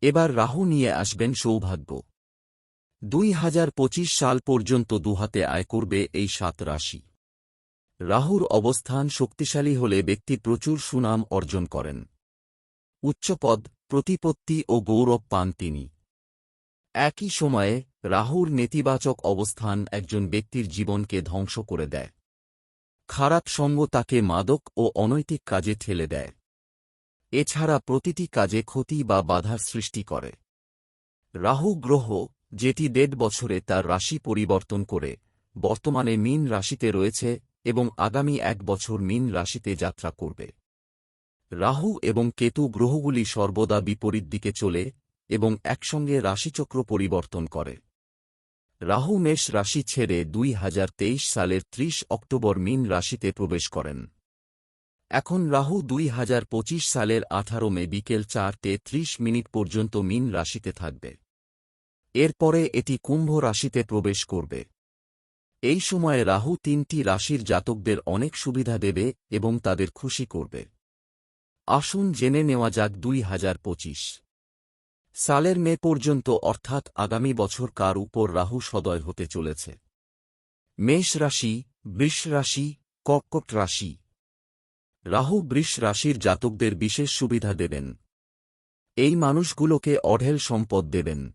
এবার রাহু নিয়ে আসবেন সৌভাগ্য। দুই হাজার পঁচিশ সাল পর্যন্ত দুহাতে আয় করবে এই সাত রাশি। রাহুর অবস্থান শক্তিশালী হলে ব্যক্তি প্রচুর সুনাম অর্জন করেন। উচ্চপদ, প্রতিপত্তি ও গৌরব পান তিনি। একই সময়ে রাহুর নেতিবাচক অবস্থান একজন ব্যক্তির জীবনকে ধ্বংস করে দেয়। খারাপ সঙ্গ তাকে মাদক ও অনৈতিক কাজে ঠেলে দেয়। এছাড়া প্রতিটি কাজে ক্ষতি বা বাধার সৃষ্টি করে। রাহু গ্রহ, যেটি দেড় বছরে তার রাশি পরিবর্তন করে, বর্তমানে মীন রাশিতে রয়েছে এবং আগামী এক বছর মীন রাশিতে যাত্রা করবে। রাহু এবং কেতু গ্রহগুলি সর্বদা বিপরীত দিকে চলে এবং একসঙ্গে রাশিচক্র পরিবর্তন করে। রাহু মেষ রাশি ছেড়ে দুই হাজার তেইশ সালের ৩০ অক্টোবর মীন রাশিতে প্রবেশ করেন। এখন রাহু দুই হাজার পঁচিশ সালের আঠারো মে বিকেল চারটে ত্রিশ মিনিট পর্যন্ত মীন রাশিতে থাকবে। এরপরে এটি কুম্ভ রাশিতে প্রবেশ করবে। এই সময়ে রাহু তিনটি রাশির জাতকদের অনেক সুবিধা দেবে এবং তাদের খুশি করবে। আসুন জেনে নেওয়া যাক দুই হাজার পঁচিশ। সালের মে পর্যন্ত অর্থাৎ আগামী বছর কার উপর রাহু সদয় হতে চলেছে। মেষ রাশি, বৃষ রাশি, কর্কট রাশি। রাহু বৃষ রাশির জাতকদের বিশেষ সুবিধা দেবেন। এই মানুষগুলোকে অঢেল সম্পদ দেবেন।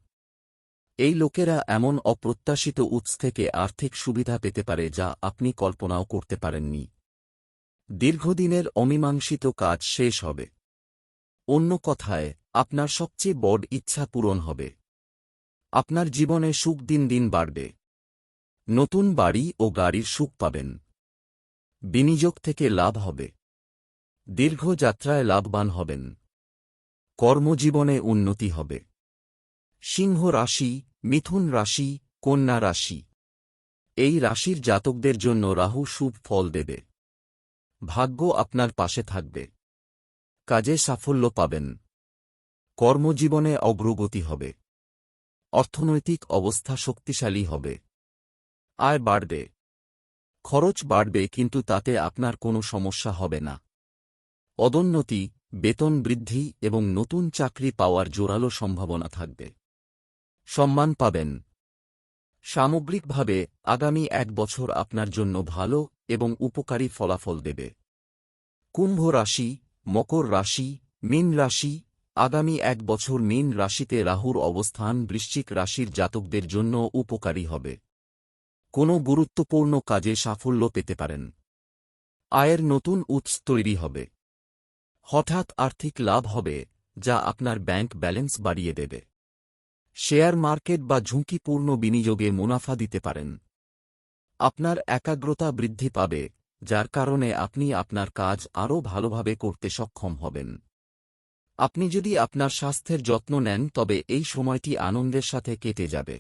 এই লোকেরা এমন অপ্রত্যাশিত উৎস থেকে আর্থিক সুবিধা পেতে পারে যা আপনি কল্পনাও করতে পারেননি। দীর্ঘদিনের অমীমাংসিত কাজ শেষ হবে। অন্য কথায়, আপনার সবচেয়ে বড় ইচ্ছা পূরণ হবে। আপনার জীবনে সুখ দিন দিন বাড়বে। নতুন বাড়ি ও গাড়ির সুখ পাবেন। বিনিয়োগ থেকে লাভ হবে। দীর্ঘ যাত্রায় লাভবান হবেন। কর্মজীবনে উন্নতি হবে। সিংহ রাশি, মিথুন রাশি, কন্যা রাশি। এই রাশির জাতকদের জন্য রাহু শুভ ফল দেবে। ভাগ্য আপনার পাশে থাকবে। কাজে সাফল্য পাবেন। কর্মজীবনে অগ্রগতি হবে। অর্থনৈতিক অবস্থা শক্তিশালী হবে। আয় বাড়বে। খরচ বাড়বে কিন্তু তাতে আপনার কোনো সমস্যা হবে না। পদোন্নতি, বেতন বৃদ্ধি এবং নতুন চাকরি পাওয়ার জোরালো সম্ভাবনা থাকবে। সম্মান পাবেন। সামগ্রিকভাবে, আগামী এক বছর আপনার জন্য ভালো এবং উপকারী ফলাফল দেবে। কুম্ভ রাশি, মকর রাশি, মীন রাশি, আগামী এক বছর মীন রাশিতে রাহুর অবস্থান বৃশ্চিক রাশির জাতকদের জন্য উপকারী হবে। কোনো গুরুত্বপূর্ণ কাজে সাফল্য পেতে পারেন। আয়ের নতুন উৎস তৈরি হবে। হঠাৎ আর্থিক লাভ হবে, যা আপনার ব্যাংক ব্যালেন্স বাড়িয়ে দেবে। শেয়ার মার্কেট বা ঝুঁকিপূর্ণ বিনিয়োগে মুনাফা দিতে পারেন। আপনার একাগ্রতা বৃদ্ধি পাবে, যার কারণে আপনি আপনার কাজ আরও ভালোভাবে করতে সক্ষম হবেন। আপনি যদি আপনার স্বাস্থ্যের যত্ন নেন, তবে এই সময়টি আনন্দের সাথে কেটে যাবে।